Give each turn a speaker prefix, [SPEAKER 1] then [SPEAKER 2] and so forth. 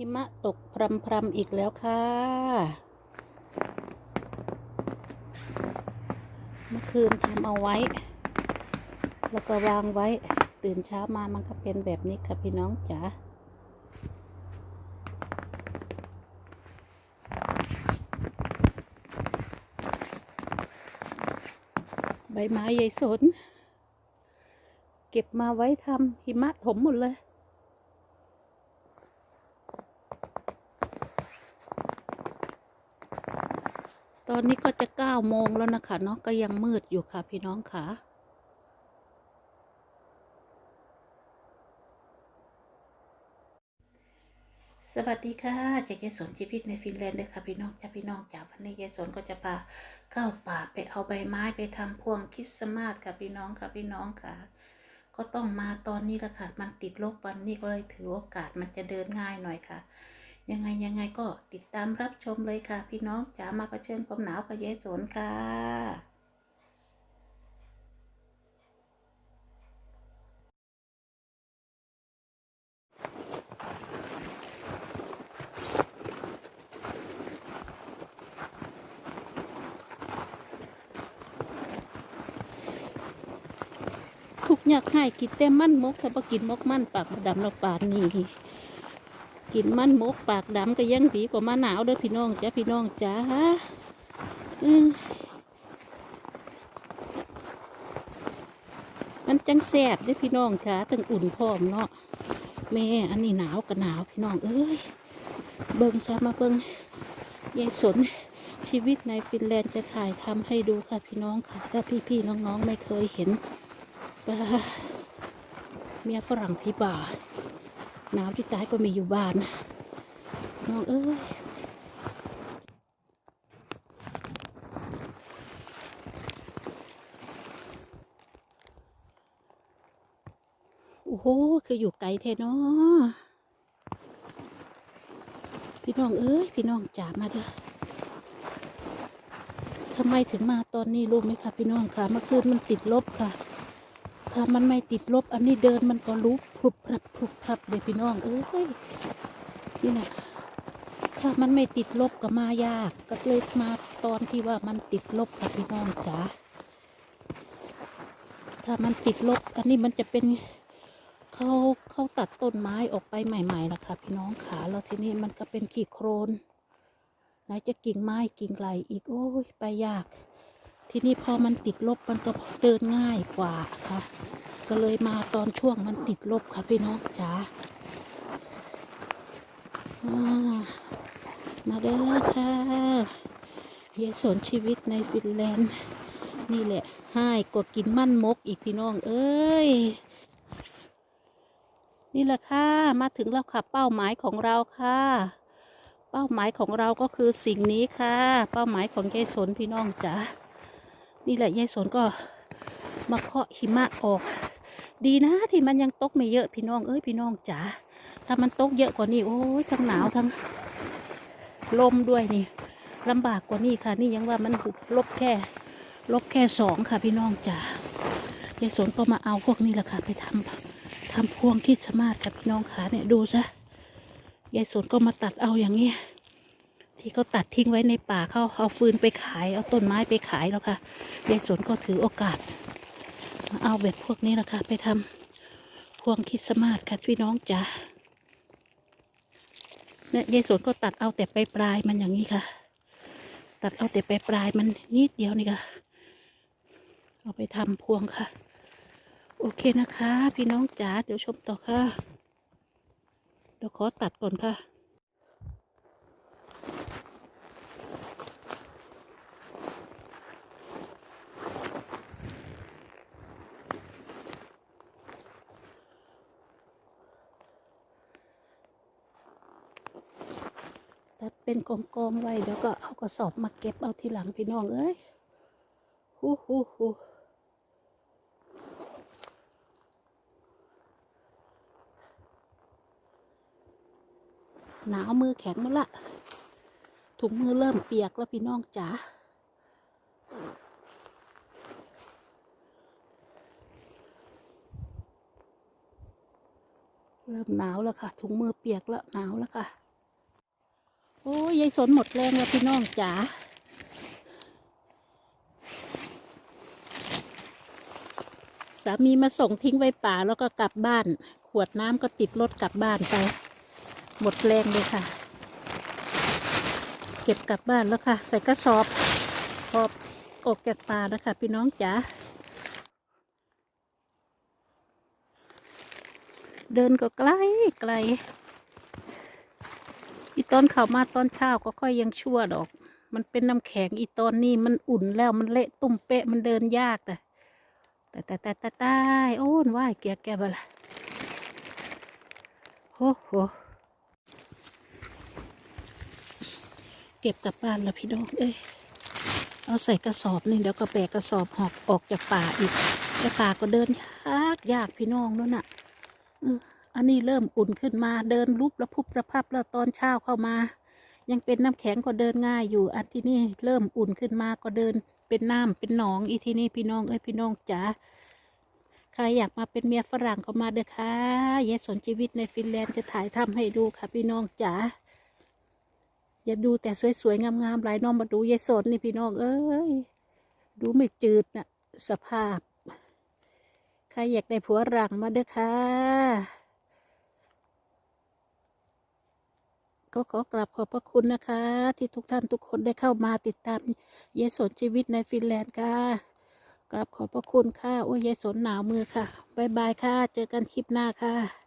[SPEAKER 1] หิมะตกพรำพรำๆอีกแล้วค่ะ เมื่อคืนทำเอาไว้ แล้วก็วางไว้ ตื่นเช้ามามันก็เป็นแบบนี้ค่ะพี่น้องจ๋า ใบไม้ใหญ่สน เก็บมาไว้ทำหิมะถมหมดเลย ตอนนี้ก็จะเก้าโมงแล้วนะคะเนาะก็ยังมืดอยู่ค่ะ พี่น้องค่ะสวัสดีค่ะจากยายสนชีวิตในฟินแลนด์เลยค่ะพี่น้องจ้าพี่น้องจากวันนี้ยายสนก็จะพาเข้าป่าไปเอาใบไม้ไปทำพวงคริสต์มาสค่ะพี่น้องค่ะพี่น้องค่ะ ก็ต้องมาตอนนี้ละค่ะ มันติดลบวันนี้ก็เลยถือโอกาสมันจะเดินง่ายหน่อยค่ะ ยังไงยังไงก็ติดตามรับชมเลยค่ะ พี่น้องจ๋ามาเผชิญความหนาวกับยายสนค่ะทุกอยากให้กินแต่มันมกถ้าบ่กินมกมันปากบ่ดำเราปากนี่ กินมันมกปากดำก็ยังดีกว่ามาหนาวเด้อพี่น้องจ้าพี่น้องจ้ามมันจังแสบเด้อพี่น้องจ้าตั้งอุ่นพร้อมเนาะแม่อันนี้หนาวกับหนาวพี่น้องเอ้ยเบิ่งซะมาเบิ่งยายสนชีวิตในฟินแลนด์จะถ่ายทำให้ดูค่ะพี่น้องค่ะ ถ้าพี่ๆน้องๆไม่เคยเห็นป้าเมียฝรั่งพี่บ่า หนาวที่ตายก็มีอยู่บ้านน้องเอ้ยโอ้โห คืออยู่ไกลแท้นาะพี่น้องเอ้ย พี่น้องจ๋ามาเด้อทำไมถึงมาตอนนี้รู้ไหมคะพี่น้องคะเมื่อคืนมันติดลบค่ะ ถ้ามันไม่ติดลบ อันนี้เดินมันก็ลุกพรุบพรับพรุบพรับเลยพี่น้อง เอ้ยนี่นะถ้ามันไม่ติดลบก็มายาก ก็เลยมาตอนที่ว่ามันติดลบค่ะพี่น้องจ๋าถ้ามันติดลบ อันนี้มันจะเป็นเขาเขาตัดต้นไม้ออกไปใหม่ๆนะคะพี่น้องขาแล้วทีนี้มันก็เป็นขี้โครนไหนจะกิ่งไม้กิ่งไหลอีกโอ้ยไปยาก ทีนี้พอมันติดลบมันก็เดินง่ายกว่าค่ะ ก็เลยมาตอนช่วงมันติดลบค่ะพี่น้องจ๋ามาเด้อค่ะเยายสนชีวิตในฟินแลนด์นี่แหละให้กดกินมั่นมกอีกพี่น้อง เอ้ย นี่แหละค่ะ มาถึงแล้วค่ะ เป้าหมายของเราค่ะ เป้าหมายของเราก็คือสิ่งนี้ค่ะ เป้าหมายของยายสนพี่น้องจ๋า นี่แหละยายสนก็มาเคาะหิมะออก ดีนะที่มันยังตกไม่เยอะพี่น้องเอ้ยพี่น้องจ๋าถ้ามันตกเยอะกว่านี้โอ้ยทั้งหนาวทั้งลมด้วยนี่ลำบากกว่านี้ค่ะ นี่ยังว่ามันลบแค่ ลบแค่สองค่ะ พี่น้องจ๋ายายสนก็มาเอาพวกนี้แหละค่ะ ไปทำทำพวงคิดสต์มาสค่ะพี่น้องค่ะเนี่ยดูซะยายสนก็มาตัดเอาอย่างเงี้ย ที่เขาตัดทิ้งไว้ในป่าเขาเอาฟืนไปขาย เอาต้นไม้ไปขายแล้วค่ะยายสนก็ถือโอกาสมาเอาแบบพวกนี้แหละคะ ไปทำพวงคริสต์มาสค่ะพี่น้องจ๋าเนี่ยยายสนก็ตัดเอาแต่ปลายปลายมันอย่างนี้ค่ะ ตัดเอาแต่ปลายปลายมันนิดเดียวนี่ค่ะ เอาไปทำพวงค่ะ โอเคนะคะ พี่น้องจ๋าเดี๋ยวชมต่อค่ะเดี๋ยวขอตัดก่อนค่ะัดเป็นกองกองๆไว้ เดี๋ยวก็เอากระสอบมาเก็บเอาทีหลังพี่น้องเอ้ยฮู้ฮู้ฮู้หนาวมือแข็งหมดละถุงมือเริ่มเปียกแล้วพี่น้องจ๋าเริ่มหนาวแล้วค่ะถุงมือเปียกแล้วหนาวแล้วค่ะ โอ้ยยายสนหมดแรงแล้วพี่น้องจ๋าสามีมาส่งทิ้งไว้ป่าแล้วก็กลับบ้าน ขวดน้ำก็ติดรถกลับบ้านไป หมดแรงเลยค่ะ เก็บกลับบ้านแล้วค่ะ ใส่กระสอบพอบออกจากป่าแล้วค่ะ พี่น้องจ๋าเดินก็ไกลไกล อีตอนเข้ามาตอนเช้าก็ค่อยยังชั่วดอก มันเป็นน้ำแข็งอีตอนนี้มันอุ่นแล้วมันเละตุ่มเปะมันเดินยากแต่แต่แต่แต่แต่แต่โอ้นว่ายเกียแกบละโอ้โหเก็บกลับบ้านแล้วพี่น้องเอ้ยเอาใส่กระสอบนี่เดี๋ยวก็แบกกระสอบหอบออกจากป่าอีกแต่ป่าก็เดินยากยากพี่น้องนั่นน่ะอือ อันนี้เริ่มอุ่นขึ้นมาเดินลุบระพุบระพับแล้วตอนเช้าเข้ามา ยังเป็นน้ำแข็งก็เดินง่ายอยู่ อันที่นี่เริ่มอุ่นขึ้นมาก็เดินเป็นน้ำเป็นหนองอีที่นี่พี่น้องเอ้ยพี่น้องจ๋าใครอยากมาเป็นเมียฝรั่งก็มาเด้อค่ะยายสนชีวิตในฟินแลนด์จะถ่ายทำให้ดูค่ะ พี่น้องจ๋าอย่าดูแต่สวยๆงามๆหลายน้องมาดูยายสนนี่พี่น้องเอ้ยดูไม่จืดนะสภาพ ใครอยากได้ผัวหลังมาเด้อค่ะ ก็ขอกราบขอบพระคุณนะคะ ที่ทุกท่านทุกคนได้เข้ามาติดตามเยสนชีวิตในฟินแลนด์ค่ะกราบขอบพระคุณค่ะโอ้ยยายสนหนาวมือค่ะบายบายค่ะ เจอกันคลิปหน้าค่ะ